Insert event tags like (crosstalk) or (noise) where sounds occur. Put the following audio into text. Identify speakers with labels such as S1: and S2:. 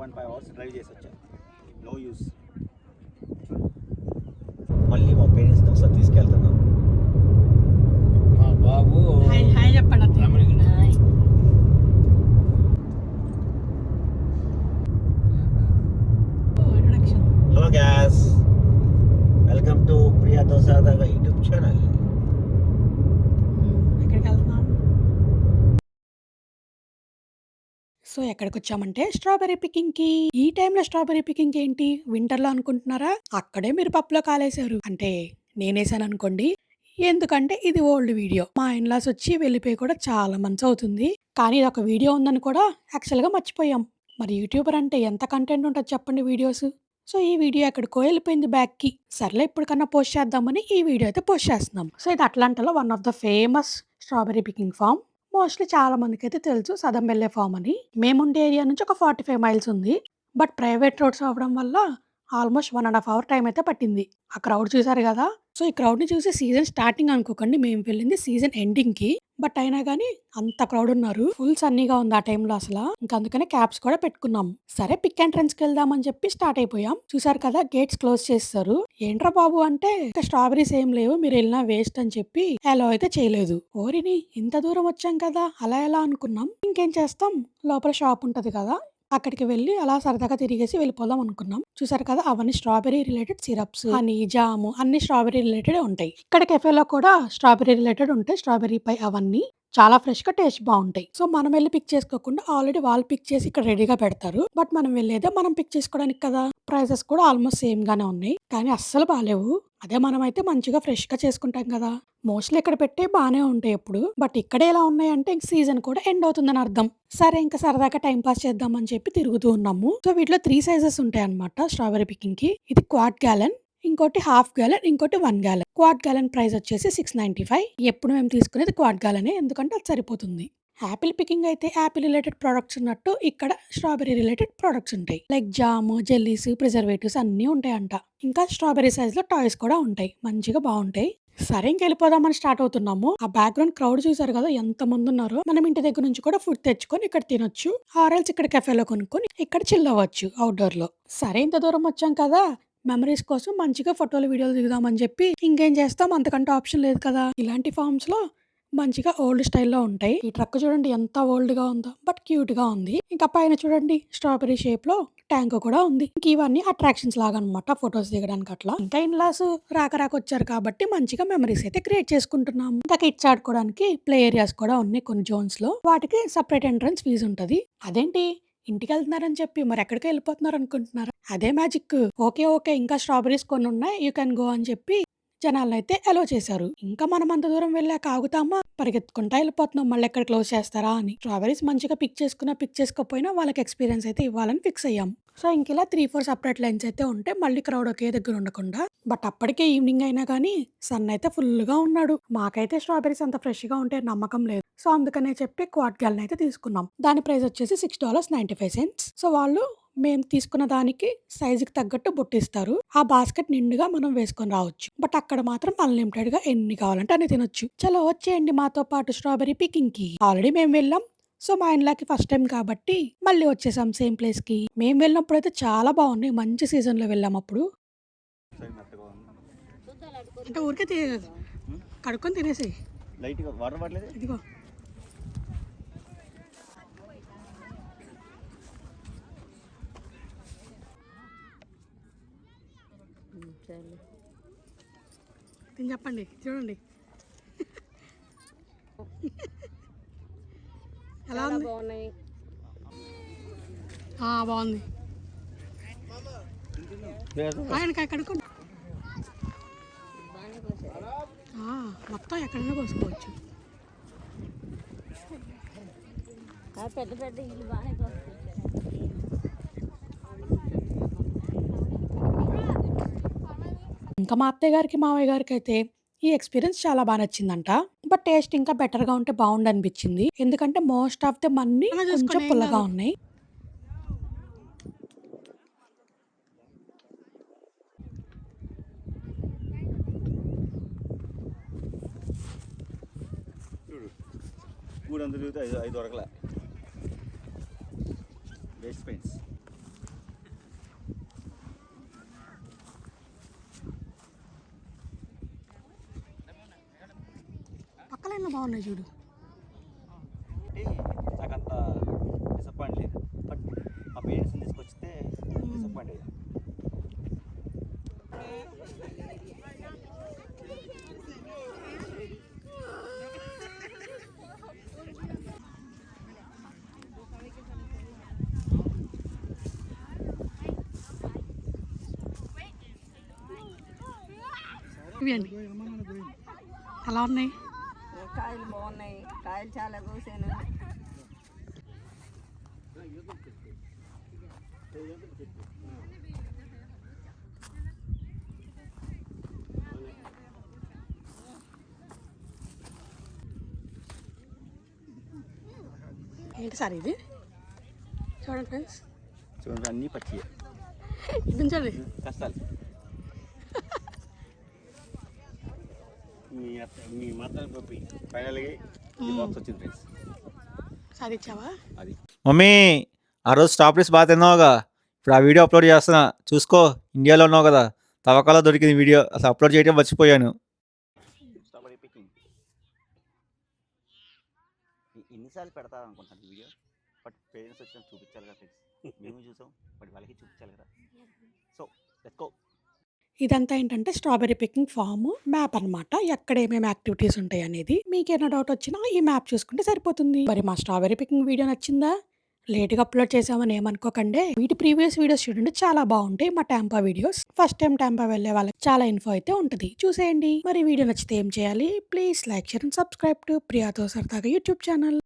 S1: Point five hours drive చేసి వచ్చాను no use
S2: మళ్ళీ మా పేరెంట్స్ని ఒకసారి తీసుకెళ్తాను
S3: మా బాబు
S4: హాయ్ హాయ్ చెప్పండి అత్తయ్య.
S3: America
S4: oh, introduction.
S2: Hello guys welcome to ప్రియాతో సాదాగా యూట్యూబ్ ఛానల్
S4: ఎక్కడికి వెళ్తున్నాం సో ఎక్కడికి వచ్చామంటే స్ట్రాబెరీ పికింగ్కి ఈ టైంలో స్ట్రాబెరీ పికింగ్ ఏంటి? వింటర్లో అనుకుంటున్నారా? అక్కడే మీరు పప్పులో కాలేశారు. అంటే నేనేసాను అనుకోండి ఎందుకంటే ఇది ఓల్డ్ వీడియో. మా ఇన్లాస్ వచ్చి వెళ్ళిపోయి కూడా చాలా మంచి అవుతుంది. కానీ ఇది ఒక వీడియో ఉందని కూడా యాక్చువల్గా మర్చిపోయాం. మరి యూట్యూబర్ అంటే ఎంత కంటెంట్ ఉంటుంది చెప్పండి వీడియోస్. సో ఈ వీడియో ఎక్కడికో వెళ్ళిపోయింది బ్యాక్కి సర్లే ఇప్పటికన్నా పోస్ట్ చేద్దామని ఈ వీడియో అయితే పోస్ట్ చేస్తున్నాం. సో ఇది అట్లాంటాలో one of the famous strawberry picking farm. Mostly చాలా మందికి అయితే తెలుసు సదం వెళ్ళే ఫామ్ అని. మేముండే ఏరియా నుంచి ఒక ఫార్టీ ఫైవ్ మైల్స్ ఉంది. బట్ ప్రైవేట్ రోడ్స్ అవ్వడం వల్ల almost one and half hour time అయితే పట్టింది. ఆ క్రౌడ్ చూసారు కదా? సో ఈ క్రౌడ్ని చూసి సీజన్ స్టార్టింగ్ అనుకోకండి. మేము వెళ్ళింది సీజన్ ఎండింగ్కి బట్ అయినా కానీ అంత క్రౌడ్ ఉన్నారు. ఫుల్ సన్నీగా ఉంది ఆ టైంలో అసలు. ఇంకా అందుకనే క్యాబ్స్ కూడా పెట్టుకున్నాం. సరే పిక్ అండ్ ట్రెండ్స్కి వెళ్దామని చెప్పి స్టార్ట్ అయిపోయాం. చూసారు కదా గేట్స్ క్లోజ్ చేస్తారు. ఏంట్రా బాబు అంటే ఇంకా స్ట్రాబెరీస్ ఏం లేవు. మీరు వెళ్ళినా వేస్ట్ అని చెప్పి అలో అయితే చేయలేదు. ఓరిని ఇంత దూరం వచ్చాం కదా అలా ఎలా అనుకున్నాం? ఇంకేం చేస్తాం? లోపల షాప్ ఉంటది కదా. అక్కడికి వెళ్ళి అలా సరదాగా తిరిగేసి వెళ్ళిపోదాం అనుకున్నాం. చూసారు కదా అవన్నీ strawberry related syrups honey jam అన్ని స్ట్రాబెరీ రిలేటెడ్ ఉంటాయి. ఇక్కడ కెఫేలో కూడా స్ట్రాబెరీ రిలేటెడ్ ఉంటాయి. స్ట్రాబెరీ పై అవన్నీ చాలా ఫ్రెష్గా టేస్ట్ బాగుంటాయి. సో మనం వెళ్ళి పిక్ చేసుకోకుండా ఆల్రెడీ వాళ్ళు పిక్ చేసి ఇక్కడ రెడీగా పెడతారు. బట్ మనం వెళ్ళేదే మనం పిక్ చేసుకోవడానికి కదా. ప్రైసెస్ కూడా ఆల్మోస్ట్ సేమ్ గానే ఉన్నాయి. కానీ అస్సలు బాగాలేవు అదే మనమైతే మంచిగా ఫ్రెష్గా చేసుకుంటాం కదా. మోస్ట్లీ ఇక్కడ పెట్టే బాగానే ఉంటాయి ఎప్పుడు. బట్ ఇక్కడ ఎలా ఉన్నాయంటే ఇంక సీజన్ కూడా ఎండ్ అవుతుందని అర్థం. సరే ఇంకా సరదాగా టైం పాస్ చేద్దామని చెప్పి తిరుగుతూ ఉన్నాము. సో వీటిలో త్రీ సైజెస్ ఉంటాయి అనమాట స్ట్రాబెరీ పికింగ్కి ఇది క్వాట్ గ్యాలన్ ఇంకోటి హాఫ్ గ్యాలన్ ఇంకోటి one gallon. Quart gallon price వచ్చేసి సిక్స్ నైన్టీ ఫైవ్. ఎప్పుడు మేము తీసుకునేది క్వాట్ గ్యాలనే. ఎందుకంటే అది సరిపోతుంది. యాపిల్ పికింగ్ అయితే యాపిల్ రిలేటెడ్ ప్రొడక్ట్స్ ఉన్నట్టు ఇక్కడ స్ట్రాబెరీ రిలేటెడ్ ప్రొడక్ట్స్ ఉంటాయి. లైక్ జామ్ జెల్లీస్ ప్రిజర్వేటివ్స్ అన్నీ ఉంటాయంట. ఇంకా స్ట్రాబెరీ సైజ్లో టాయ్స్ కూడా ఉంటాయి. మంచిగా బాగుంటాయి. సరే ఇంకెళ్ళిపోదామని స్టార్ట్ అవుతున్నాము. ఆ బ్యాక్గ్రౌండ్ క్రౌడ్ చూసారు కదా ఎంత మంది ఉన్నారో. మనం ఇంటి దగ్గర నుంచి కూడా ఫుడ్ తెచ్చుకొని ఇక్కడ తినొచ్చు. ఆరల్స్ ఇక్కడ కెఫేలో కొనుక్కొని ఇక్కడ చిల్ అవ్వచ్చు అవుట్డోర్లో. సరే ఇంత దూరం వచ్చాం కదా. మెమరీస్ కోసం మంచిగా ఫోటోలు వీడియోలు దిగుదామని చెప్పి ఇంకేం చేస్తాం? అంతకంటే ఆప్షన్ లేదు కదా. ఇలాంటి ఫార్మ్స్లో మంచిగా ఓల్డ్ స్టైల్లో ఉంటాయి. ఈ ట్రక్ చూడండి ఎంత ఓల్డ్గా ఉందో బట్ క్యూట్గా ఉంది. ఇంకా పైన చూడండి స్ట్రాబెరీ షేప్లో ట్యాంక్ కూడా ఉంది. ఇంకా ఇవన్నీ అట్రాక్షన్స్ లాగా అనమాట ఫొటోస్ దిగడానికి అట్లా. ఇంకా ఇన్లాస్ రాక రాక వచ్చారు కాబట్టి మంచిగా మెమరీస్ అయితే క్రియేట్ చేసుకుంటున్నాం ఇంకా కిడ్స్ ఆడుకోవడానికి ప్లే ఏరియాస్ కూడా ఉన్నాయి కొన్ని జోన్స్లో వాటికి సపరేట్ ఎంట్రన్స్ ఫీజు ఉంటది. అదేంటి? ఇంటికి వెళ్తున్నారని చెప్పి మరి ఎక్కడికి వెళ్ళిపోతున్నారు అనుకుంటున్నారు? అదే మ్యాజిక్. ఓకే ఓకే ఇంకా స్ట్రాబెరీస్ కొన్ని ఉన్నాయి యూ కెన్ గో అని చెప్పి జనాలను అయితే అలో చేశారు. ఇంకా మనం అంత దూరం వెళ్ళాక ఆగుతామా? పరిగెత్తుకుంటా వెళ్ళిపోతున్నాం. మళ్ళీ ఎక్కడ క్లోజ్ చేస్తారా అని. స్ట్రాబెరీస్ మంచిగా పిక్ చేసుకున్నా పిక్ చేసుకోకపోయినా వాళ్ళకి ఎక్స్పీరియన్స్ అయితే ఇవ్వాలని ఫిక్స్ అయ్యాం. సో ఇంక ఇలా త్రీ ఫోర్ సపరేట్ లైన్స్ అయితే ఉంటే మళ్ళీ క్రౌడ్ ఒకే దగ్గర ఉండకుండా బట్ అప్పటికే ఈవినింగ్ అయినా కానీ సన్ అయితే ఫుల్గా ఉన్నాడు. మాకైతే స్ట్రాబెరీస్ అంత ఫ్రెష్గా ఉంటే నమ్మకం లేదు. సో అందుకనే చెప్పి క్వాట్ గ్యాలన్ అయితే తీసుకున్నాం. దాని ప్రైస్ వచ్చేసి six dollars ninety five cents so వాళ్ళు మేము తీసుకున్న దానికి సైజుకి తగ్గట్టు బుట్టిస్తారు. ఆ బాస్కెట్ నిండుగా మనం వేసుకొని రావచ్చు. బట్ అక్కడ మాత్రం అన్లిమిటెడ్గా ఎన్ని కావాలంటే అన్ని తినొచ్చు. చలో వచ్చేయండి మాతో పాటు స్ట్రాబెరీ పికింగ్కి ఆల్రెడీ మేము వెళ్ళాం. సో మా ఇంట్లోకి ఫస్ట్ టైం కాబట్టి మళ్ళీ వచ్చేసాం సేమ్ ప్లేస్కి మేము వెళ్ళినప్పుడు అయితే చాలా బాగున్నాయి. మంచి సీజన్లో వెళ్ళాం అప్పుడు. అంటే ఊరికే కడుక్కొని తినేసి
S1: లైట్గా వాటర్ పడలేదు
S4: ఇదిగో తిని చెప్పండి చూడండి. ఎలా ఉంది?
S5: బాగున్నాయి.
S4: బాగుంది. ఆయన కడుక్కోండి ఆ, మొత్తం ఎక్కడైనా కోసుకోవచ్చు.
S5: పెద్ద పెద్ద ఇల్లు బాగానే
S4: ఇంకా మా అత్తయ్య గారికి మావయ్య గారికి అయితే ఈ ఎక్స్పీరియన్స్ చాలా బాగా నచ్చిందంట. బట్ టేస్ట్ ఇంకా బెటర్గా ఉంటే బాగుండు అనిపించింది ఎందుకంటే మోస్ట్ ఆఫ్ ద మన్ని కొంచెం పుల్లగా ఉన్నాయి.
S1: తిరిగితే ఐదు ఐదు దొరకలే. వేస్ట్ పెయింట్స్
S4: బాగున్నాయి చూడు.
S1: నాకు అంత డిసప్పాయింట్ లేదు. బట్ మా పేరెంట్స్ని తీసుకొచ్చితే డిసప్పాయింట్ అయ్యాను
S4: ఇవి అండి. అలా ఉన్నాయి.
S5: కాయలు బాగున్నాయి. కాయలు చాలా కోసాను.
S4: ఏంటి సార్ ఇది? చూడండి ఫ్రెండ్స్.
S1: చూడండి అన్నీ పచ్చి
S4: దించండి
S1: కష్టాలు. మీ అత్త మీ మాత్రం పప్పి ఫైనల్గా ఈ బాక్స్ వచ్చింది ఫ్రెండ్స్
S4: సాధించావా?
S1: అది.
S6: మమ్మీ ఆ రోజు స్టాప్ రేస్ బాగా తిన్నావుగా ఇప్పుడు ఆ వీడియో అప్లోడ్ చేస్తున్నా. చూసుకో ఇండియాలో ఉన్నావు కదా. తవ్వకాలో దొరికింది వీడియో. అసలు అప్లోడ్ చేయడం మర్చిపోయాను.
S1: ఎన్నిసార్లు పెడతా అనుకుంటాను వీడియో? బట్ పేరెంట్స్ వచ్చిన చూపించాలి కదా ఫ్రెండ్స్ (laughs) మేము చూసాం బట్ వాళ్ళకి చూపించాలి కదా. సో లెట్స్ గో
S4: ఇదంతా ఏంటంటే స్ట్రాబెర్రీ పికింగ్ ఫామ్ మ్యాప్ అన్నమాట. ఎక్కడ ఏమేమి యాక్టివిటీస్ ఉంటాయి అనేది మీకేమైనా డౌట్ వచ్చినా ఈ మ్యాప్ చూసుకుంటే సరిపోతుంది. మరి మా స్ట్రాబెరీ పికింగ్ వీడియో నచ్చిందా? లేట్గా అప్లోడ్ చేసామని ఏమనుకోకండి. వీటి ప్రీవియస్ వీడియోస్ చూడండి చాలా బాగుంటాయి. మా Tampa videos first time Tampa వెళ్ళే వాళ్ళకి చాలా ఇన్ఫో అయితే ఉంటుంది. చూసేయండి. మరి వీడియో నచ్చితే ఏం చేయాలి? Please like share and subscribe to ప్రియాతో సరదాగా యూట్యూబ్ ఛానల్.